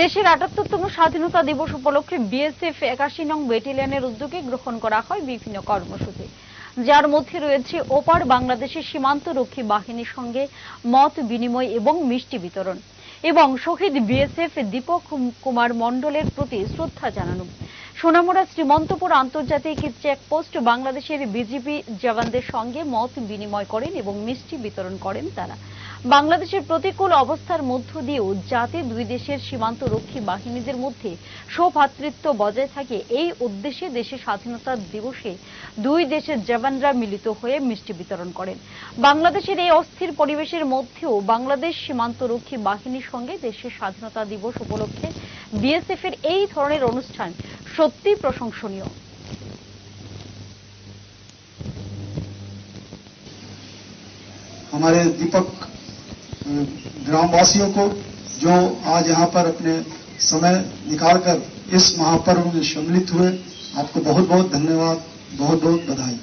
দেশের আটাত্তরতম স্বাধীনতা দিবস উপলক্ষে বিএসএফ একাশি নং ব্যাটেলিয়ানের উদ্যোগে গ্রহণ করা হয় বিভিন্ন কর্মসূচি। যার মধ্যে রয়েছে ওপার বাংলাদেশের সীমান্ত রক্ষী বাহিনীর সঙ্গে মত বিনিময় এবং মিষ্টি বিতরণ এবং শহীদ বিএসএফ দীপক কুমার মণ্ডলের প্রতি শ্রদ্ধা জানানো। সোনামুড়া শ্রীমন্তপুর আন্তর্জাতিক চেকপোস্ট বাংলাদেশের বিজিবি জওয়ানদের সঙ্গে মত বিনিময় করেন এবং মিষ্টি বিতরণ করেন তারা। বাংলাদেশের প্রতিকূল অবস্থার মধ্য দিয়েও যাতে দুই দেশের সীমান্ত রক্ষী বাহিনীদের মধ্যে সৌভ্রাতৃত্ব বজায় থাকে, এই উদ্দেশ্যে দেশের স্বাধীনতা দিবসে দুই দেশের জওয়ানরা মিলিত হয়ে মিষ্টি বিতরণ করেন। বাংলাদেশের এই অস্থির পরিবেশের মধ্যেও বাংলাদেশ সীমান্ত রক্ষী বাহিনীর সঙ্গে দেশের স্বাধীনতা দিবস উপলক্ষে বিএসএফ এর এই ধরনের অনুষ্ঠান সত্যি প্রশংসনীয় हमारे दीपक अ, ग्रामवासियों को जो आज यहाँ पर अपने समय निकालकर इस महापर्व में सम्मिलित हुए आपको बहुत बहुत धन्यवाद बहुत बहुत बधाई